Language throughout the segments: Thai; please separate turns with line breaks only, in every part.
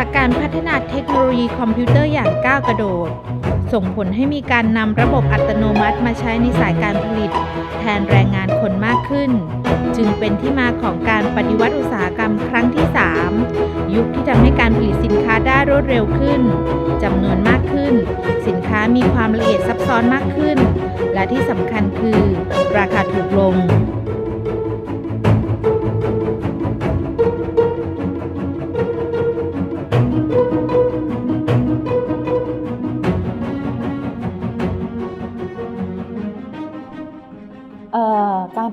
ากการพัฒนาเทคโนโลยีคอมพิวเตอร์อย่างก้าวกระโดด ส่งผลให้มีการนำระบบอัตโนมัติมาใช้ในสายการผลิต แทนแรงงานคนมากขึ้น จึงเป็นที่มาของการปฏิวัติอุตสาหกรรมครั้งที่ 3 ยุคที่ทำให้การผลิตสินค้าได้รวดเร็วขึ้นจำนวนมากขึ้น สินค้ามีความละเอียดซับซ้อนมากขึ้น และที่สำคัญคือ ราคาถูกลง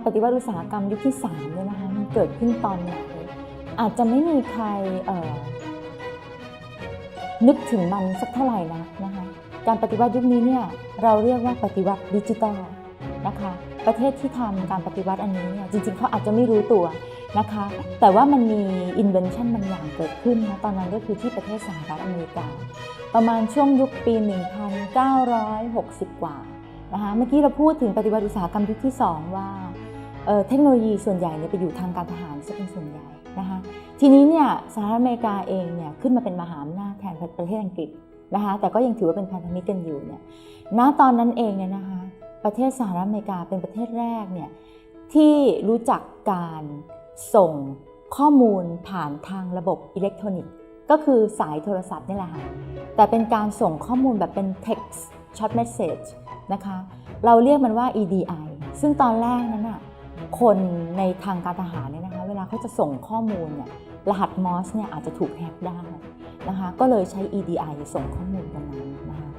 ปฏิวัติอุตสาหกรรมยุคที่3เนี่ยนะคะมันเกิดขึ้นตอนไหนอาจจะไม่มีใครนึกถึงมันสักเท่าไหร่นะนะคะการปฏิวัติยุคนี้เนี่ยเราเรียกว่าปฏิวัติดิจิทัลนะคะประเทศที่ทำการปฏิวัติอันนี้เนี่ยจริงๆเขาอาจจะไม่รู้ตัวนะคะ แต่ว่ามันมีอินเวนชั่นบางอย่างเกิดขึ้นนะตอนนั้นก็คือที่ประเทศสหรัฐอเมริกา ประมาณช่วงยุคปี 1960 กว่านะคะเมื่อกี้เราพูดถึงปฏิวัติอุตสาหกรรมยุคที่ 2 ว่า เทคโนโลยีส่วนใหญ่เนี่ยไปอยู่ทางการทหารซะเป็นส่วนใหญ่นะคะทีนี้เนี่ยสหรัฐอเมริกาเองเนี่ยขึ้นมาเป็นมหาอำนาจแทนประเทศอังกฤษนะคะแต่ก็ยังถือว่าเป็นพันธมิตรกันอยู่เนี่ยณตอนนั้นเองเนี่ยนะคะประเทศสหรัฐอเมริกาเป็นประเทศแรกเนี่ยที่รู้จักการส่งข้อมูลผ่านทางระบบอิเล็กทรอนิกส์ ก็คือสายโทรศัพท์นี่แหละค่ะแต่เป็นการส่งข้อมูลแบบเป็น text short message นะคะเราเรียกมันว่า EDI ซึ่งตอนแรกนั้นน่ะ คนในทางการทหารเนี่ยนะคะ เวลาเขาจะส่งข้อมูลเนี่ยรหัสมอสเนี่ยอาจจะถูกแฮกได้นะคะ ก็เลยใช้ EDI ส่งข้อมูลตรงนั้นนะคะ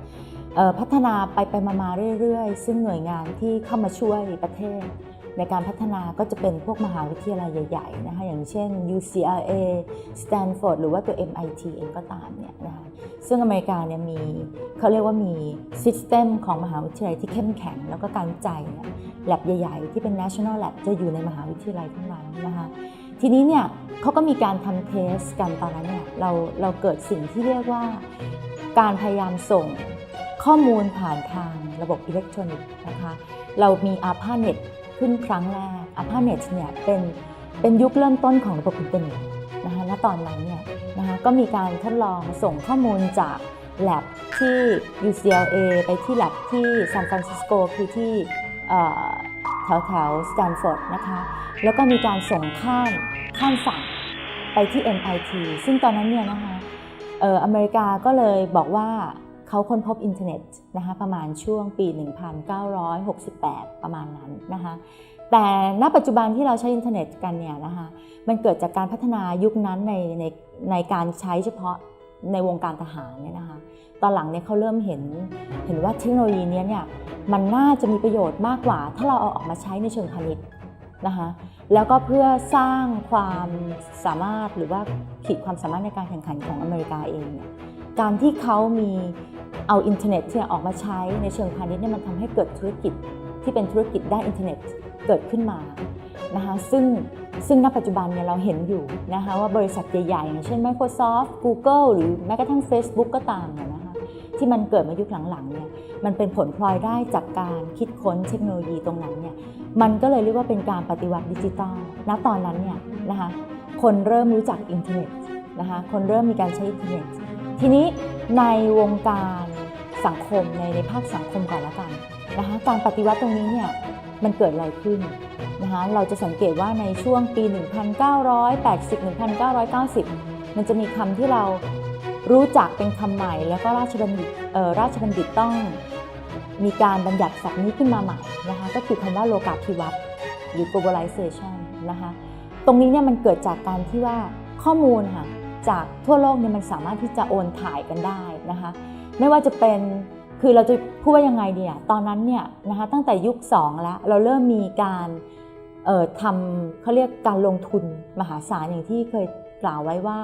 พัฒนาไปไปมามาเรื่อยๆ ซึ่งหน่วยงานที่เข้ามาช่วยประเทศ ในการพัฒนาก็จะเป็นพวกมหาวิทยาลัยใหญ่ๆนะคะอย่างเช่น UCLA Stanford หรือว่าตัว MIT เองก็ตามเนี่ยนะคะซึ่งอเมริกาเนี่ยมีเขาเรียกว่ามีซิสเต็มของมหาวิทยาลัยที่เข้มแข็ง แล้วก็การวิจัยเนี่ยแลบใหญ่ๆ ที่เป็น national lab จะอยู่ในมหาวิทยาลัยทั้งนั้นนะคะทีนี้เนี่ยเขาก็มีการทำเทสกันตอนนั้นเนี่ยเราเราเกิดสิ่งที่เรียกว่าการพยายามส่งข้อมูลผ่านทางระบบอิเล็กทรอนิกส์นะคะ เรามี ARPANET ขึ้นครั้งแรก ARPANET เนี่ยเป็นเป็นยุคเริ่มต้นของระบบอินเทอร์เน็ตนะคะณตอนนั้นเนี่ยนะคะก็มีการทดลองส่งข้อมูลจาก lab ที่ UCLA ไปที่ lab ที่ซานฟรานซิสโกคือที่แถวแถวสแตนฟอร์ดนะคะแล้วก็มีการส่งข้ามข้ามฝั่งไปที่ MIT ซึ่งตอนนั้นเนี่ยนะคะเอออเมริกาก็เลยบอกว่า เขาค้นพบอินเทอร์เน็ตนะคะประมาณช่วงปี 1968 ประมาณนั้นนะคะแต่ณปัจจุบันที่เราใช้อินเทอร์เน็ตกันเนี่ยนะคะมันเกิดจากการพัฒนายุคนั้นในในในการใช้เฉพาะในวงการทหารเนี่ยนะคะตอนหลังเนี่ยเขาเริ่มเห็นเห็นว่าเทคโนโลยีเนี้ยเนี่ยมันน่าจะมีประโยชน์มากกว่า ถ้าเราเอาออกมาใช้ในเชิงพาณิชย์นะคะแล้วก็เพื่อสร้างความสามารถหรือว่าขีดความสามารถในการแข่งขันของอเมริกาเองเนี่ยการที่เขามี เอาอินเทอร์เน็ตเนี่ยออกมาใช้ในเชิงพาณิชย์เนี่ยมันทำให้เกิดธุรกิจที่เป็นธุรกิจด้านอินเทอร์เน็ตเกิดขึ้นมานะคะซึ่งซึ่งณปัจจุบันเนี่ยเราเห็นอยู่นะคะว่าบริษัทใหญ่ๆอย่างเช่น Microsoft Google หรือแม้กระทั่ง Facebook ก็ตามเนี่ยนะคะที่มันเกิดมายุคหลังๆเนี่ยมันเป็นผลพลอยได้จากการคิดค้นเทคโนโลยีตรงนั้นเนี่ยมันก็เลยเรียกว่าเป็นการปฏิวัติดิจิทัลณตอนนั้นเนี่ยนะคะคนเริ่มรู้จักอินเทอร์เน็ตนะคะคนเริ่มมีการใช้อินเทอร์เน็ตทีนี้ในวงการ สังคมในในภาคสังคมก่อนละกันนะคะการปฏิวัติตรงนี้เนี่ยมันเกิดอะไรขึ้นนะคะเราจะสังเกตว่าในช่วงปี 1980-1990 มันจะมีคำที่เรารู้จักเป็นคำใหม่ แล้วก็ราชบัณฑิตราชบัณฑิตต้องมีการบัญญัติศัพท์นี้ขึ้นมาใหม่นะคะก็คือคำว่าโลกาภิวัตน์หรือ globalization นะคะตรงนี้เนี่ยมันเกิดจากการที่ว่าข้อมูลค่ะจากทั่วโลกเนี่ยมันสามารถที่จะโอนถ่ายกันได้นะคะ ไม่ว่าจะเป็นคือเราจะพูดว่ายังไงเดียตอนนั้นเนี่ยนะคะตั้งแต่ยุค2แล้วเราเริ่มมีการเอ่อทำเขาเรียกการลงทุนมหาศาลอย่างที่เคยกล่าวไว้ว่า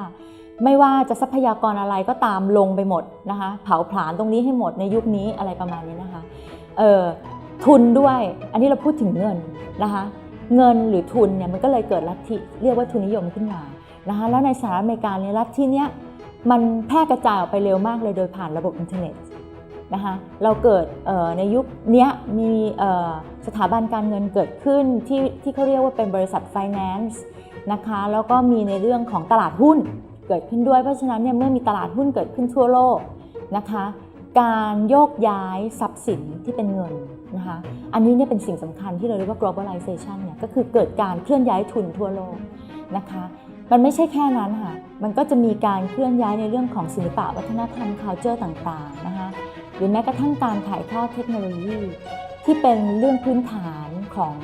ไม่ว่าจะทรัพยากรอะไรก็ตามลงไปหมดนะคะเผาผลาญตรงนี้ให้หมดในยุคนี้อะไรประมาณนี้นะคะเอ่อทุนด้วย อันนี้เราพูดถึงเงินนะคะเงินหรือทุนเนี่ยมันก็เลยเกิดลัทธิเรียกว่าทุนนิยมขึ้นมานะคะแล้วในสหรัฐอเมริกาเนี่ยลัทธิเนี้ย มันแพร่กระจายออกไปเร็วมากเลยโดยผ่านระบบอินเทอร์เน็ตนะคะเราเกิดในยุคนี้มีสถาบันการเงินเกิดขึ้นที่ที่เขาเรียกว่าเป็นบริษัท Finance นะคะแล้วก็มีในเรื่องของตลาดหุ้นเกิดขึ้นด้วยเพราะฉะนั้นเนี่ยเมื่อมีตลาดหุ้นเกิดขึ้นทั่วโลกนะคะการโยกย้ายทรัพย์สินที่เป็นเงินนะคะอันนี้เนี่ยเป็นสิ่งสำคัญที่เราเรียกว่า globalization เนี่ยก็คือเกิดการเคลื่อนย้ายทุนทั่วโลกนะคะ มันไม่ใช่แค่นั้นค่ะ มันก็จะมีการเคลื่อนย้ายในเรื่องของศิลปะวัฒนธรรม culture ต่างๆนะคะหรือแม้กระทั่งการถ่ายทอดเทคโนโลยี ที่เป็นเรื่องพื้นฐานของ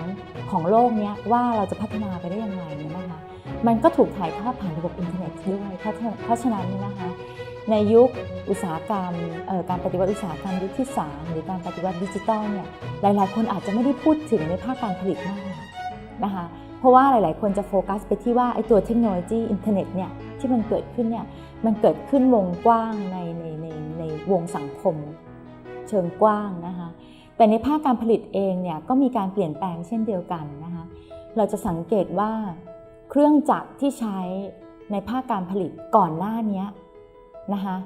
ของโลกเนี้ยว่าเราจะพัฒนาไปได้ยังไงเนี่ยนะคะมันก็ถูกถ่ายทอดผ่านระบบอินเทอร์เน็ตด้วยเพราะฉะเพราะฉะนั้นเนี่ยนะคะในยุคอุตสาหกรรมการปฏิวัติอุตสาหกรรมยุคที่ 3 หรือการปฏิวัติดิจิทัลเนี่ยหลาย ๆ คนอาจจะไม่ได้พูดถึงในภาคการผลิตมากนะคะ ราะว่าหลาย ๆ คนจะโฟกัสไปที่ว่าไอ้ตัวเทคโนโลยีอินเทอร์เน็ตเนี่ยที่มันเกิดขึ้นเนี่ยมันเกิดขึ้นวงกว้างในในในในวงสังคมเชิงกว้างนะคะแต่ในภาคการผลิตเองเนี่ยก็มีการเปลี่ยนแปลงเช่นเดียวกันนะคะเราจะสังเกตว่าเครื่องจักรที่ใช้ในภาคการผลิตก่อนหน้านี้นะคะ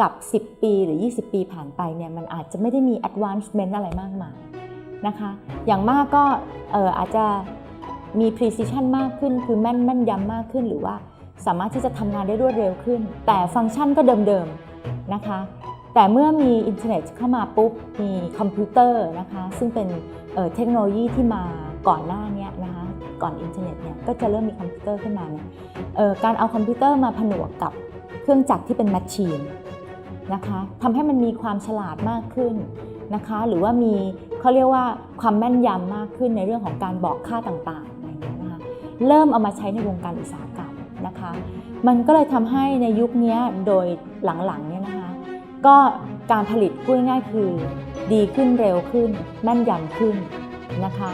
กับ 10 ปีหรือ 20 ปีผ่านไปเนี่ยมันอาจจะไม่ได้มี advancement อะไรมากมายนะคะอย่างมากก็เอออาจจะ มี precision มากขึ้น คือแม่นแม่นยำมากขึ้น หรือว่าสามารถที่จะทำงานได้รวดเร็วขึ้น แต่ฟังก์ชันก็เดิมๆนะคะ แต่เมื่อมีอินเทอร์เน็ตเข้ามาปุ๊บ มีคอมพิวเตอร์นะคะ ซึ่งเป็นเเทคโนโลยีที่มาก่อนหน้านี้นะคะ ก่อนอินเทอร์เน็ตเนี่ย ก็จะเริ่มมีคอมพิวเตอร์ขึ้นมาเนี่ยการเอาคอมพิวเตอร์มาผนวกกับเครื่องจักรที่เป็นแมชชีนนะคะทำให้มันมีความฉลาดมากขึ้นนะคะ หรือว่ามีเขาเรียกว่าความแม่นยำมากขึ้นในเรื่องของการบอกค่าต่างๆอะไรอย่าง เริ่มเอามาใช้ในวงการอุตสาหกรรมนะคะ มันก็เลยทำให้ในยุคนี้โดยหลังๆเนี่ยนะคะ ก็การผลิตพูดง่ายๆคือ ดีขึ้นเร็วขึ้นแม่นยำขึ้นนะคะ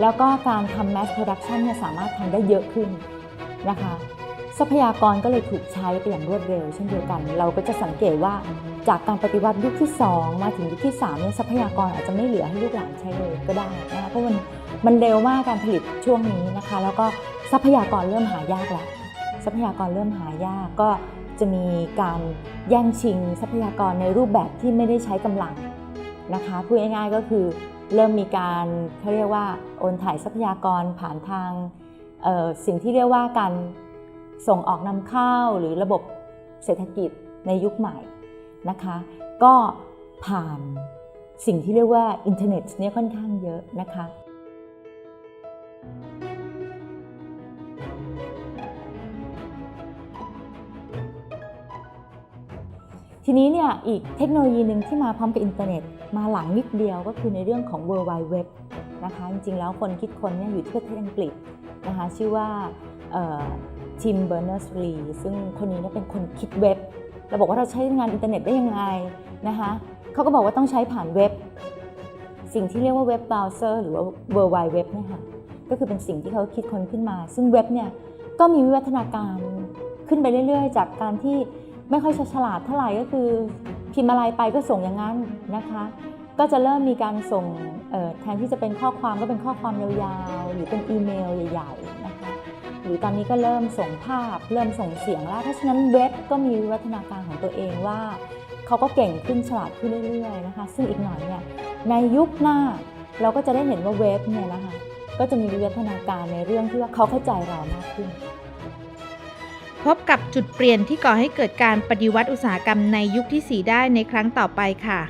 แล้วก็การทำ mass production เนี่ยสามารถทำได้เยอะขึ้นนะคะ ทรัพยากรก็เลยถูกใช้ไปอย่างรวดเร็ว เช่นเดียวกัน เราก็จะสังเกตว่าจากการปฏิวัติยุคที่ 2 มาถึงยุคที่3เนี่ยทรัพยากรอาจจะไม่เหลือให้ลูกหลานใช้เลยก็ได้นะคะเพราะมันมันเร็วมากการผลิตช่วงนี้นะคะ แล้วก็ทรัพยากรเริ่มหายากแล้วทรัพยากรเริ่มหายากก็จะมีการแย่งชิงทรัพยากรในรูปแบบที่ไม่ได้ใช้กำลังนะคะพูดง่ายๆก็คือเริ่มมีการเขาเรียกว่าโอนถ่ายทรัพยากรผ่านทางสิ่งที่เรียกว่าการ ส่งออกนำเข้าหรือระบบเศรษฐกิจในยุคใหม่นะคะ ก็ผ่านสิ่งที่เรียกว่าอินเทอร์เน็ตเนี่ยค่อนข้างเยอะนะคะทีนี้เนี่ยอีกเทคโนโลยีหนึ่งที่มาพร้อมกับอินเทอร์เน็ต มาหลังนิดเดียวก็คือในเรื่องของ World Wide Web นะคะจริงๆแล้วคนคิดคนเนี่ยอยู่ที่ประเทศอังกฤษนะคะชื่อว่า ทิมเบอร์เนอร์สลีซึ่งคนนี้เนี่ยเป็นคนคิดเว็บ เราบอกว่าเราใช้งานอินเทอร์เน็ตได้ยังไงนะคะเขาก็บอกว่าต้องใช้ผ่านเว็บ สิ่งที่เรียกว่าเว็บเบราว์เซอร์หรือว่า World Wide Web เนี่ยค่ะก็คือเป็นสิ่งที่เขาคิดค้นขึ้นมา ซึ่งเว็บเนี่ยก็มีวิวัฒนาการขึ้นไปเรื่อย ๆ จากการที่ไม่ค่อยฉลาดเท่าไหร่ก็คือพิมพ์อะไรไปก็ส่งอย่างนั้นนะคะ ก็จะเริ่มมีการส่งแทนที่จะเป็นข้อความก็เป็นข้อความยาวๆ หรือเป็นอีเมลใหญ่ๆนะคะ รือตอนนี้ก็เริ่มส่งภาพ เริ่มส่งเสียงแล้วเพราะฉะนั้นเว็บก็มีวิวัฒนาการของตัวเองว่าเขาก็เก่งขึ้นฉลาดขึ้นเรื่อยๆนะคะซึ่งอีกหน่อยเนี่ยในยุคหน้าเราก็จะได้เห็นว่าเว็บเนี่ยนะคะก็จะมีวิวัฒนาการในเรื่องที่ว่าเขาเข้าใจเรามากขึ้น
พบกับจุดเปลี่ยนที่ก่อให้เกิดการปฏิวัติอุตสาหกรรมในยุคที่ 4 ได้ในครั้งต่อไปค่ะ